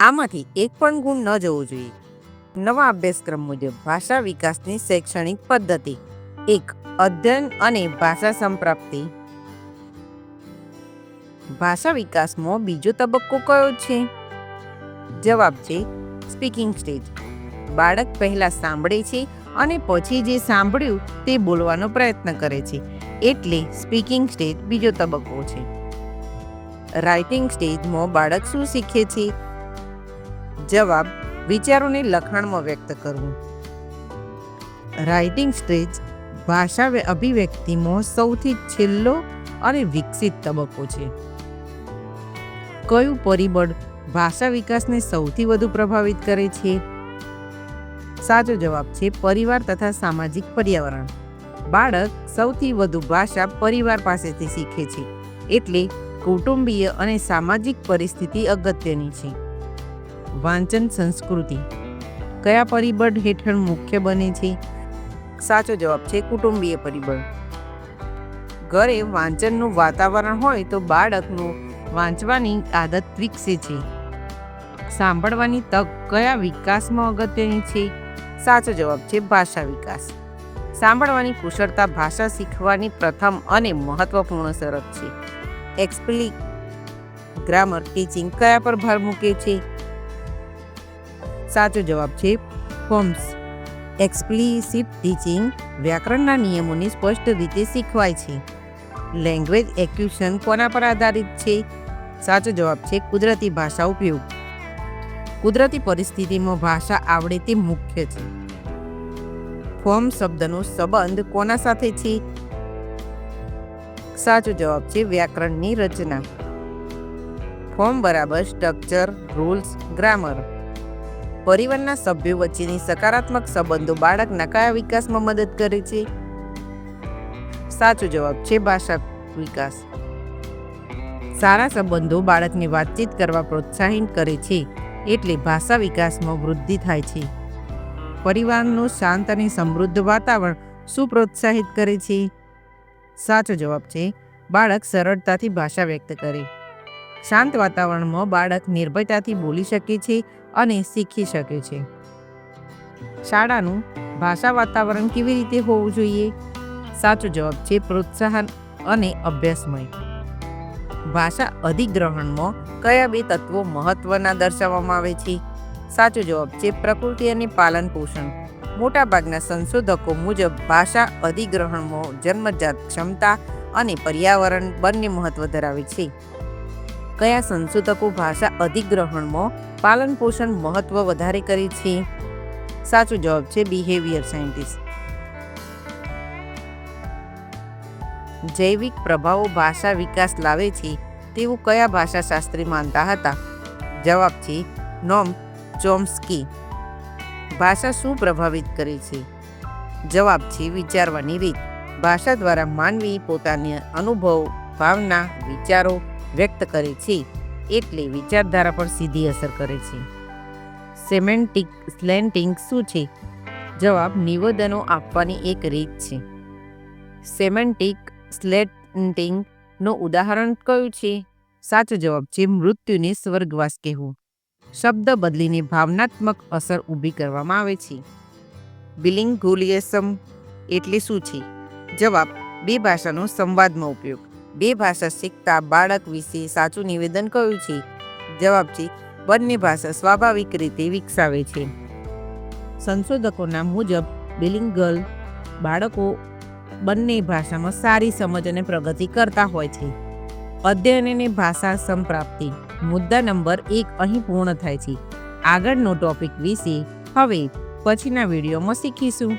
આમાંથી એક પણ ગુણ ન જવો જોઈએ. નવા અભ્યાસક્રમ મુજબ ભાષા વિકાસની શૈક્ષણિક પદ્ધતિ. એક, અધ્યયન અને ભાષા સંપ્રાપ્તિ. ભાષા વિકાસમાં બીજો તબક્કો કયો છે? જવાબ છે, સ્પીકિંગ સ્ટેજ. બાળક પહેલા સાંભળે છે અને પછી જે સાંભળ્યું તે બોલવાનો પ્રયત્ન કરે છે. એટલે સ્પીકિંગ સ્ટેજ બીજો તબક્કો છે. રાઇટિંગ સ્ટેજમાં બાળક શું શીખે છે? જવાબ વિચારોને લખાણમાં વ્યક્ત કરવું. રાઇટિંગ સ્ટેજ ભાષા અભિવ્યક્તિમાં સૌથી છેલ્લો અને વિકસિત તબક્કો છે. કયું પરિબળ ભાષા વિકાસને સૌથી વધુ પ્રભાવિત કરે છે? સાચો જવાબ છે પરિવાર તથા સામાજિક પર્યાવરણ. બાળક સૌથી વધુ ભાષા પરિવાર પાસેથી શીખે છે. એટલે કૌટુંબીય અને સામાજિક પરિસ્થિતિ અગત્યની છે. વાંચન સંસ્કૃતિ. કયા પરિબળ હેઠળ મુખ્ય બને છે? સાચો જવાબ છે કુટુંબીય પરિબળ. ઘરે વાંચનનું વાતાવરણ હોય તો બાળકનું વાંચવાની આદત વિકસે છે. સાંભળવાની તક કયા વિકાસમાં અગત્યની છે? સાચો જવાબ છે ભાષા વિકાસ. સાંભળવાની કુશળતા ભાષા શીખવાની પ્રથમ અને મહત્વપૂર્ણ શરત છે. એક્સપ્લિક ગ્રામર ટીચિંગ કયા પર ભાર મૂકે છે? સાચો જવાબ છે ફોર્મ્સ એક્સપ્લિસિટ ટીચિંગ વ્યાકરણના નિયમોને સ્પષ્ટ રીતે શીખવાય છે. લેંગ્વેજ એક્યુશન કોના પર આધારિત છે? સાચો જવાબ છે, કુદરતી ભાષા ઉપયોગ. કુદરતી પરિસ્થિતિમાં ભાષા આવડે તે મુખ્ય છે. ફોર્મ શબ્દનો સંબંધ કોના સાથે છે? સાચો જવાબ છે, વ્યાકરણની રચના. ફોર્મ બરાબર સ્ટ્રક્ચર રૂલ્સ ગ્રામર પરિવારના સભ્યો વચ્ચેની સકારાત્મક સંબંધો બાળકના કયા વિકાસમાં મદદ કરે છે. સાચો જવાબ છે ભાષા વિકાસ. સારા સંબંધો બાળકને વાતચીત કરવા પ્રોત્સાહિત કરે છે, એટલે ભાષા વિકાસમાં વૃદ્ધિ થાય છે. પરિવારનું શાંત અને સમૃદ્ધ વાતાવરણ શું પ્રોત્સાહિત કરે છે. સાચો જવાબ છે, બાળક સરળતાથી ભાષા વ્યક્ત કરે. શાંત વાતાવરણમાં બાળક નિર્ભયતાથી બોલી શકે છે અને શીખી શકે છે. શાળાનું ભાષા વાતાવરણ કેવી રીતે હોવું જોઈએ? સાચો જવાબ છે પ્રોત્સાહન અને અભ્યાસમય. ભાષા અધિગ્રહણમાં કયા બે તત્વો મહત્વના દર્શાવવામાં આવે છે? સાચો જવાબ છે પ્રકૃતિ અને પાલન પોષણ. મોટાભાગના સંશોધકો મુજબ ભાષા અધિગ્રહણમાં જન્મજાત ક્ષમતા અને પર્યાવરણ બંને મહત્વ ધરાવે છે. કયા સંશોધકો ભાષા અધિગ્રહણમાં પાલન પોષણ મહત્વ વધારે કરે છે? સાચો જવાબ છે બિહેવિયર સાયન્ટિસ્ટ જૈવિક પ્રભાવો ભાષા વિકાસ લાવે છે તેવું કયા ભાષાશાસ્ત્રી માનતા હતા? જવાબ છે નોમ ચોમ્સ્કી. ભાષા શું પ્રભાવિત કરે છે? જવાબ છે વિચારવાની રીત. ભાષા દ્વારા માનવી પોતાની અનુભવ, ભાવના, વિચારો વ્યક્ત કરે છે એટલે વિચારધારા પર સીધી અસર કરે છે. સેમેન્ટિક સ્લેન્ટિંગ શું છે? જવાબ નિવેદનો આપવાની એક રીત છે. સેમેન્ટિક સ્લેન્ટિંગ નો ઉદાહરણ કયું છે? સાચો જવાબ છે મૃત્યુને સ્વર્ગવાસ કહેવું. શબ્દ બદલીને ભાવનાત્મક અસર ઊભી કરવામાં આવે છે. બિલિંગુલિયસમ એટલે શું છે? જવાબ બે ભાષાનો સંવાદમાં ઉપયોગ. બે ભાષા શીખતા બાળક વિશે સાચું નિવેદન કયું છે? જવાબ છે, બંને ભાષા સ્વાભાવિક રીતે વિકસાવે છે. સંશોધકોના મુજબ બિલિંગલ બાળકો બંને ભાષામાં સારી સમજ અને પ્રગતિ કરતા હોય છે. અધ્યયન અને ભાષા સંપ્રાપ્તિ મુદ્દા નંબર એક અહીં પૂર્ણ થાય છે. આગળનો ટોપિક વિશે હવે પછીના વિડીયોમાં શીખીશું.